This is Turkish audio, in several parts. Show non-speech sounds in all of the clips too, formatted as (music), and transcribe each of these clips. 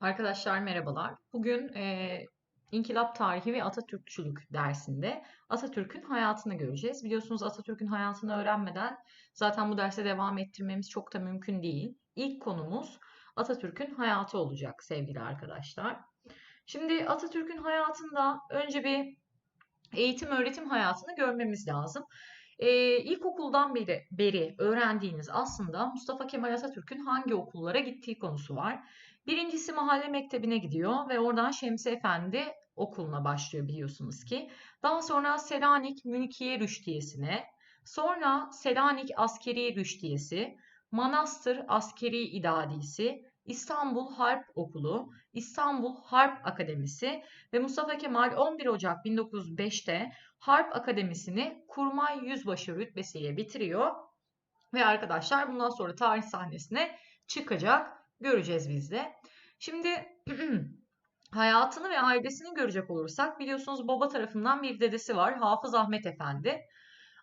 Arkadaşlar merhabalar. Bugün e, İnkılap Tarihi ve Atatürkçülük dersinde Atatürk'ün hayatını göreceğiz. Biliyorsunuz Atatürk'ün hayatını öğrenmeden zaten bu derse devam ettirmemiz çok da mümkün değil. İlk konumuz Atatürk'ün hayatı olacak sevgili arkadaşlar. Şimdi Atatürk'ün hayatında önce bir eğitim öğretim hayatını görmemiz lazım. Ee, ilkokuldan beri, beri öğrendiğiniz aslında Mustafa Kemal Atatürk'ün hangi okullara gittiği konusu var. Birincisi mahalle mektebine gidiyor ve oradan Şemsi Efendi okuluna başlıyor biliyorsunuz ki. Daha sonra Selanik Mülkiye Rüştiyesi'ne, sonra Selanik Askeri Rüştiyesi, Manastır Askeri İdadisi, İstanbul Harp Okulu, İstanbul Harp Akademisi ve Mustafa Kemal 11 Ocak 1905'te Harp Akademisi'ni kurmay yüzbaşı rütbesiyle bitiriyor. Ve arkadaşlar bundan sonra tarih sahnesine çıkacak. Göreceğiz biz de. Şimdi (clears throat) hayatını ve ailesini görecek olursak biliyorsunuz baba tarafından bir dedesi var Hafız Ahmet Efendi.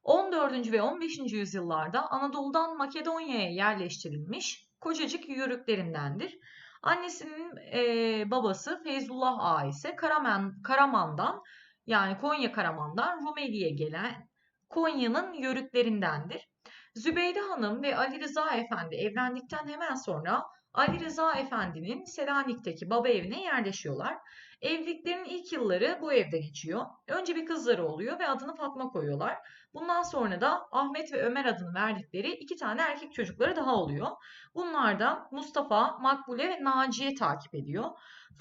14. ve 15. yüzyıllarda Anadolu'dan Makedonya'ya yerleştirilmiş kocacık yörüklerindendir. Annesinin e, babası Feyzullah Ağa ise Karaman, Karaman'dan yani Konya Karaman'dan Rumeli'ye gelen Konya'nın yörüklerindendir. Zübeyde Hanım ve Ali Rıza Efendi evlendikten hemen sonra Ali Rıza Efendi'nin Selanik'teki baba evine yerleşiyorlar. Evliliklerin ilk yılları bu evde geçiyor. Önce bir kızları oluyor ve adını Fatma koyuyorlar. Bundan sonra da Ahmet ve Ömer adını verdikleri iki tane erkek çocukları daha oluyor. Bunlar da Mustafa, Makbule ve Naciye takip ediyor.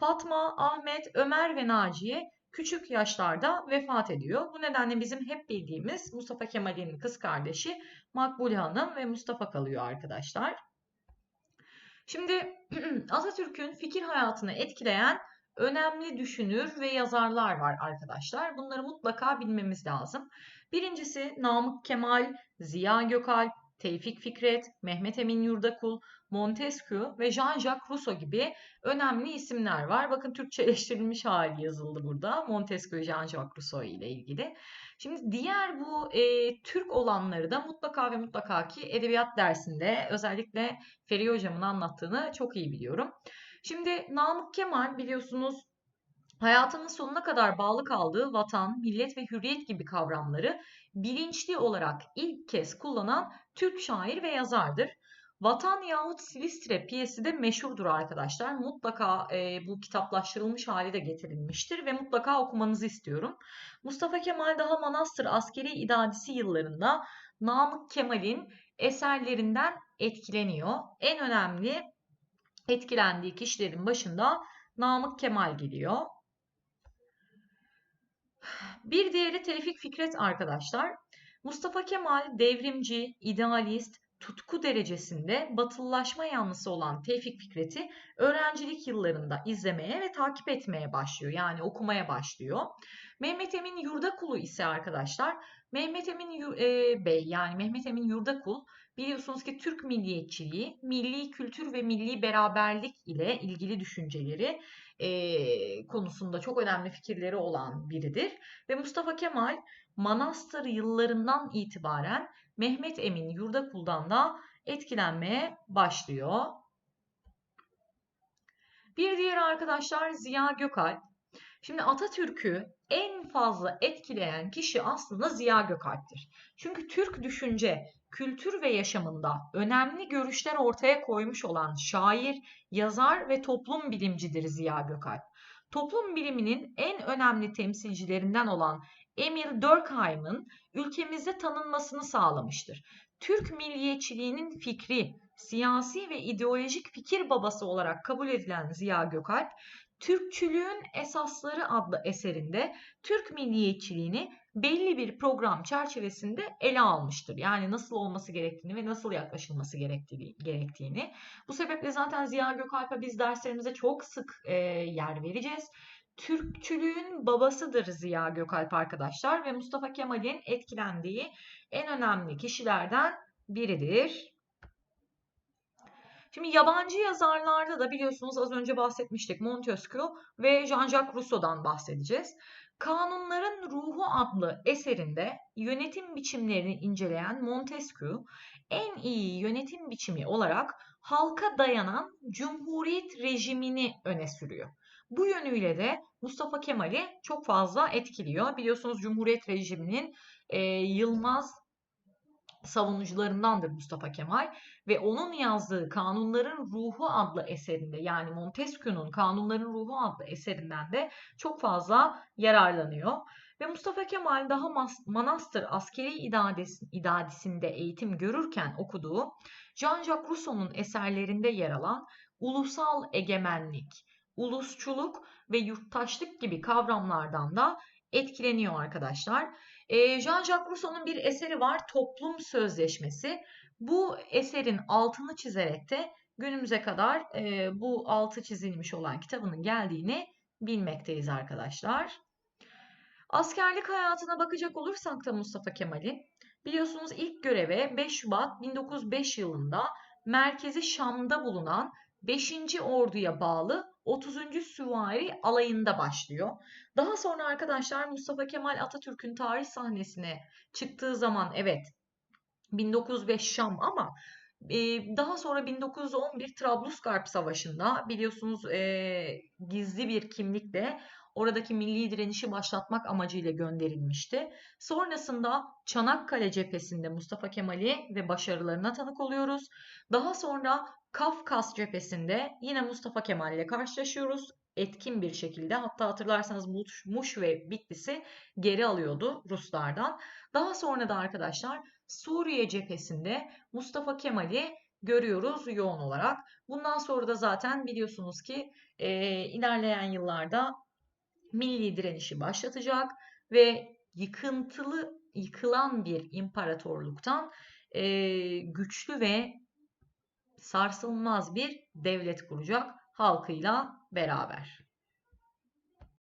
Fatma, Ahmet, Ömer ve Naciye küçük yaşlarda vefat ediyor. Bu nedenle bizim hep bildiğimiz Mustafa Kemal'in kız kardeşi Makbule Hanım ve Mustafa kalıyor arkadaşlar. Şimdi (clears throat) Atatürk'ün fikir hayatını etkileyen önemli düşünür ve yazarlar var arkadaşlar. Bunları mutlaka bilmemiz lazım. Birincisi Namık Kemal, Ziya Gökalp, Tevfik Fikret, Mehmet Emin Yurdakul, Montesquieu ve Jean-Jacques Rousseau gibi önemli isimler var. Bakın Türkçeleştirilmiş hali yazıldı burada. Montesquieu ve Jean-Jacques Rousseau ile ilgili. Şimdi diğer bu e, Türk olanları da mutlaka ve mutlaka ki edebiyat dersinde özellikle Feriha hocamın anlattığını çok iyi biliyorum. Şimdi Namık Kemal biliyorsunuz hayatının sonuna kadar bağlı kaldığı vatan, millet ve hürriyet gibi kavramları bilinçli olarak ilk kez kullanan Türk şair ve yazardır. Vatan yahut Silistre piyesi de meşhurdur arkadaşlar. Mutlaka e, bu kitaplaştırılmış hali de getirilmiştir ve mutlaka okumanızı istiyorum. Mustafa Kemal daha Manastır askeri idadisi yıllarında Namık Kemal'in eserlerinden etkileniyor. En önemli etkilendiği kişilerin başında Namık Kemal geliyor. Bir diğeri Tevfik Fikret arkadaşlar. Mustafa Kemal devrimci, idealist, tutku derecesinde batılılaşma yanlısı olan Tevfik Fikret'i öğrencilik yıllarında izlemeye ve takip etmeye başlıyor. Yani okumaya başlıyor. Mehmet Emin Yurdakulu ise arkadaşlar Mehmet Emin e, Bey yani Mehmet Emin Yurdakul biliyorsunuz ki Türk milliyetçiliği, milli kültür ve milli beraberlik ile ilgili düşünceleri e, konusunda çok önemli fikirleri olan biridir. Ve Mustafa Kemal Manastır yıllarından itibaren Mehmet Emin Yurdakul'dan da etkilenmeye başlıyor. Bir diğer arkadaşlar Ziya Gökalp. Şimdi Atatürk'ü en fazla etkileyen kişi aslında Ziya Gökalp'tir. Çünkü Türk düşünce, kültür ve yaşamında önemli görüşler ortaya koymuş olan şair, yazar ve toplum bilimcidir Ziya Gökalp. Toplum biliminin en önemli temsilcilerinden olan Emil Durkheim'ın ülkemizde tanınmasını sağlamıştır. Türk milliyetçiliğinin fikri, siyasi ve ideolojik fikir babası olarak kabul edilen Ziya Gökalp, Türkçülüğün Esasları adlı eserinde Türk milliyetçiliğini belli bir program çerçevesinde ele almıştır. Yani nasıl olması gerektiğini ve nasıl yaklaşılması gerektiğini. Bu sebeple zaten Ziya Gökalp'e biz derslerimize çok sık e, yer vereceğiz. Türkçülüğün babasıdır Ziya Gökalp arkadaşlar ve Mustafa Kemal'in etkilendiği en önemli kişilerden biridir. Şimdi yabancı yazarlarda da biliyorsunuz az önce bahsetmiştik Montesquieu ve Jean-Jacques Rousseau'dan bahsedeceğiz. Kanunların Ruhu adlı eserinde yönetim biçimlerini inceleyen Montesquieu en iyi yönetim biçimi olarak halka dayanan cumhuriyet rejimini öne sürüyor. Bu yönüyle de Mustafa Kemal'i çok fazla etkiliyor. Biliyorsunuz Cumhuriyet rejiminin e, Yılmaz savunucularındandır Mustafa Kemal ve onun yazdığı Kanunların Ruhu adlı eserinde yani Montesquieu'nun Kanunların Ruhu adlı eserinden de çok fazla yararlanıyor. Ve Mustafa Kemal daha Manastır askeri idadesi, idadisinde eğitim görürken okuduğu Jean-Jacques Rousseau'nun eserlerinde yer alan ulusal egemenlik, ulusçuluk ve yurttaşlık gibi kavramlardan da etkileniyor arkadaşlar. Jean-Jacques Rousseau'nun bir eseri var Toplum Sözleşmesi. Bu eserin altını çizerek de günümüze kadar bu altı çizilmiş olan kitabının geldiğini bilmekteyiz arkadaşlar. Askerlik hayatına bakacak olursak da Mustafa Kemal'in biliyorsunuz ilk göreve 5 Şubat 1905 yılında merkezi Şam'da bulunan 5. Ordu'ya bağlı 30. Süvari alayında başlıyor. Daha sonra arkadaşlar Mustafa Kemal Atatürk'ün tarih sahnesine çıktığı zaman evet 1905 Şam ama e, daha sonra 1911 Trablusgarp Savaşı'nda biliyorsunuz e, gizli bir kimlikle oradaki milli direnişi başlatmak amacıyla gönderilmişti. Sonrasında Çanakkale cephesinde Mustafa Kemal'i ve başarılarına tanık oluyoruz. Daha sonra Kafkas cephesinde yine Mustafa Kemal ile karşılaşıyoruz. Etkin bir şekilde hatta hatırlarsanız Muş, Muş ve Bitlis'i geri alıyordu Ruslardan. Daha sonra da arkadaşlar Suriye cephesinde Mustafa Kemal'i görüyoruz yoğun olarak. Bundan sonra da zaten biliyorsunuz ki e, ilerleyen yıllarda milli direnişi başlatacak ve yıkıntılı yıkılan bir imparatorluktan e, güçlü ve sarsılmaz bir devlet kuracak halkıyla beraber.